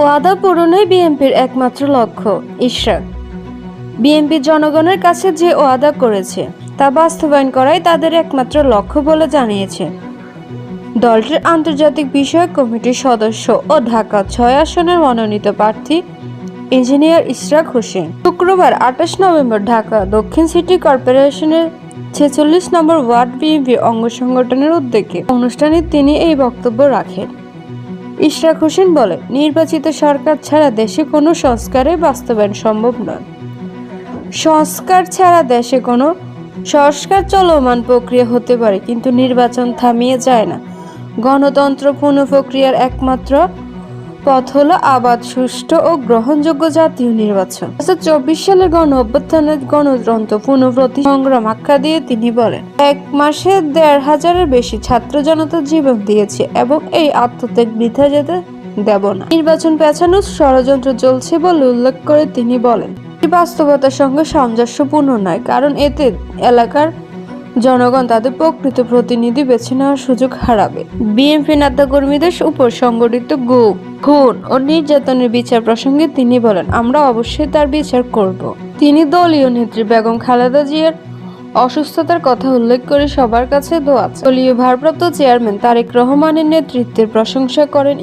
ওয়াদা পূরণই বিএনপির একমাত্র লক্ষ্য, ইশরাক। বিএনপি জনগণের কাছে যে ওয়াদা করেছে, তা বাস্তবায়ন করাই তাদের একমাত্র লক্ষ্য বলে জানিয়েছে। দলটির আন্তর্জাতিক বিষয়ক কমিটির সদস্য ও ঢাকা ছয় আসনের মনোনীত প্রার্থী ইঞ্জিনিয়ার ইশরাক হোসেন। শুক্রবার আঠাশ নভেম্বর ঢাকা দক্ষিণ সিটি কর্পোরেশনের ছেচল্লিশ নম্বর ওয়ার্ড বিএনপি অঙ্গ সংগঠনের উদ্যোগে অনুষ্ঠানে তিনি এই বক্তব্য রাখেন। ইশরাক হোসেন বলেন, নির্বাচিত সরকার ছাড়া দেশে কোনো সংস্কারে বাস্তবায়ন সম্ভব নয়। সংস্কার ছাড়া দেশে কোনো সংস্কার চলমান প্রক্রিয়া হতে পারে, কিন্তু নির্বাচন থামিয়ে যায় না। গণতন্ত্র পুনঃ প্রক্রিয়ার একমাত্র পথ হলো আবাদ, সুষ্ঠু ও গ্রহণযোগ্য জাতীয় নির্বাচন। চব্বিশ সালের গণ অভ্যুত্থানের গণতন্ত্র পুনঃপ্রতি সংগ্রাম আখ্যা দিয়ে তিনি বলেন, এক মাসে দেড় হাজারের বেশি ছাত্র জনতা জীবন দিয়েছে এবং এই আত্মত্যাগ বৃথা যেতে দেব না। নির্বাচন পেছানোর ষড়যন্ত্র চলছে বলে উল্লেখ করে তিনি বলেন বাস্তবতার সঙ্গে সামঞ্জস্যপূর্ণ নয়, কারণ এতে এলাকার জনগণ তাদের প্রকৃত প্রতিনিধি বেছে নেওয়ার সুযোগ হারাবে। বিএনপি নেতাকর্মীদের উপর সংগঠিত গুম খুন ও নির্যাতনের বিচার প্রসঙ্গে তিনি বলেন, আমরা অবশ্যই তার বিচার করব। তিনি দলীয় নেত্রী বেগম খালেদা জিয়ার অসুস্থতার কথা উল্লেখ করে সবার কাছে দোয়া দলীয় ভারপ্রাপ্ত চেয়ারম্যান তারেক রহমানের নেতৃত্বের প্রশংসা করেন